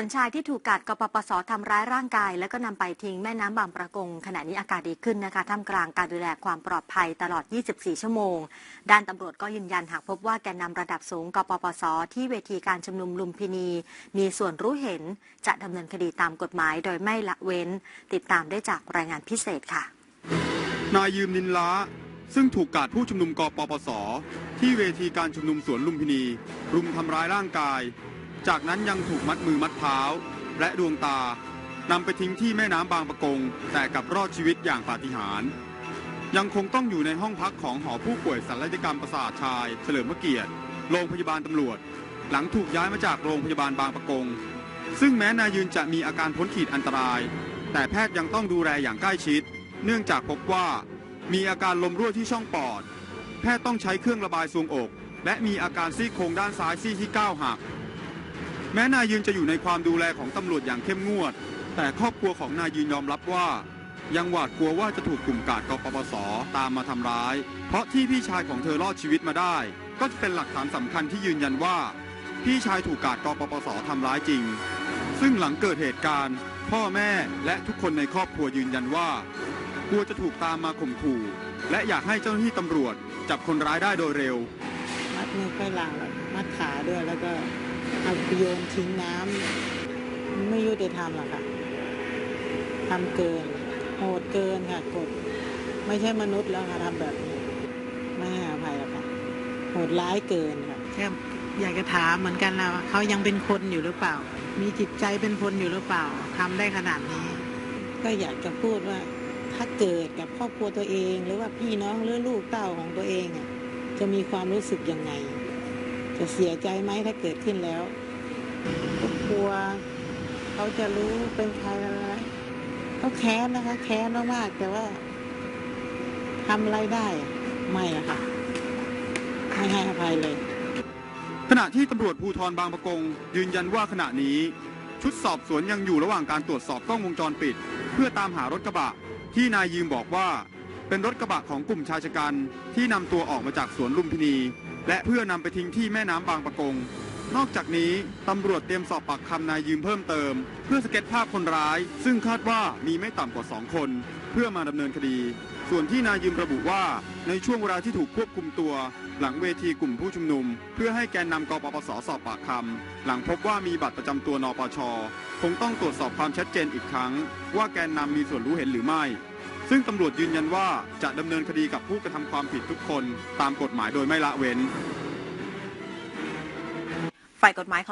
วนชายที่ถูกกัดกปปสทำร้ายร่างกาย แล้วก็นำไปทิ้งแม่น้ำบางประกง ขณะนี้อาการดีขึ้นนะคะท่ามกลางการดูแลความปลอดภัยตลอด 24 ชั่วโมง ด้านตำรวจก็ยืนยันหากพบว่าแกนนำระดับสูงกปปสที่เวทีการชุมนุมลุมพินี มีส่วนรู้เห็นจะดำเนินคดีตามกฎหมาย โดยไม่ละเว้น ติดตามได้จากรายงานพิเศษค่ะ นายยืมนินล้าซึ่งถูกกาดผู้ชุมนุมกปปส ที่เวทีการชุมนุมสวนลุมพินี รุมทำร้ายร่างกาย จากนั้นยังถูกมัดมือมัดเท้า และดวงตานำไปทิ้งที่แม่น้ำบางประกง แต่กับรอดชีวิตอย่างปาฏิหาริย์ยังคงต้องอยู่ในห้องพักของหอผู้ป่วยศัลยกรรมประสาทชาย เฉลิมพระเกียรติ โรงพยาบาลตำรวจ หลังถูกย้ายมาจากโรงพยาบาลบางประกง ซึ่งแม้นายยืนจะมีอาการพ้นขีดอันตราย แต่แพทย์ยังต้องดูแลอย่างใกล้ชิด เนื่องจากพบว่า มีอาการลมรั่วที่ช่องปอด แพทย์ต้องใช้เครื่องระบายทรวงอก และมีอาการซี่โครงด้านซ้ายซี่ที่ก้าวหัก แม้นายยืนจะอยู่ในความดูแลของตำรวจอย่างเข้มงวด แต่ครอบครัวของนายยืนยอมรับว่า ยังหวาดกลัวว่าจะถูกกลุ่มกาดกปปสตามมาทำร้าย เพราะที่พี่ชายของเธอรอดชีวิตมาได้ ก็จะเป็นหลักฐานสำคัญที่ยืนยันว่า พี่ชายถูกกาดกปปสทำร้ายจริง ซึ่งหลังเกิดเหตุการณ์ พ่อแม่และทุกคนในครอบครัวยืนยันว่า กลัวจะถูกตามมาข่มขู่และอยากให้เจ้าหน้าที่ตำรวจจับคนร้ายได้โดยเร็วมัดมือค่อยหลังมัดขาด้วยแล้วก็ เอาโยนทิ้งน้ำไม่ยุติธรรมหรอกค่ะทำเกินโหดเกินค่ะกดไม่ใช่มนุษย์แล้วค่ะทำแบบนี้ไม่ให้อภัยหรอกค่ะโหดร้ายเกินค่ะแค่อยากจะถามเหมือนกันนะว่าเขายังเป็นคนอยู่หรือเปล่า มีจิตใจเป็นคนอยู่หรือเปล่าทำได้ขนาดนี้ ก็อยากจะพูดว่าถ้าเกิดกับครอบครัวตัวเอง หรือว่าพี่น้องหรือลูกเต้าของตัวเองอะจะมีความรู้สึกยังไง จะเสียใจไหมถ้าเกิดขึ้นแล้วก็กลัว เขาจะรู้เป็นใครอะไรเขาแค้นนะคะ แค้นมากๆแต่ว่าทำอะไรได้ไม่อะค่ะไม่ให้อภัยเลย ขณะที่ตำรวจภูธรบางประกง ยืนยันว่าขณะนี้ ชุดสอบสวนยังอยู่ระหว่างการตรวจสอบกล้องวงจรปิด เพื่อตามหารถกระบะ ที่นายยืมบอกว่า เป็นรถกระบะของกลุ่มชายชะกันที่นำตัวออกมาจากสวนลุมพินี และเพื่อนำไปทิ้งที่แม่น้ำบางปะกง นอกจากนี้ตำรวจเตรียมสอบปากคำนายยืมเพิ่มเติม เพื่อสเก็ตภาพคนร้าย ซึ่งคาดว่ามีไม่ต่ำกว่า 2 คน เพื่อมาดำเนินคดี ส่วนที่นายยืมระบุว่าในช่วงเวลาที่ถูกควบคุมตัว หลังเวทีกลุ่มผู้ชุมนุม เพื่อให้แกนนำกปปสสอบปากคำหลังพบว่ามีบัตรประจำตัวนปชคงต้องตรวจสอบความชัดเจนอีกครั้ง ว่าแกนนำมีส่วนรู้เห็นหรือไม่ ซึ่งตำรวจยืนยันว่าจะดำเนินคดีกับผู้กระทำความผิดทุกคน ตามกฎหมายโดยไม่ละเว้น ฝ่ายกฎหมาย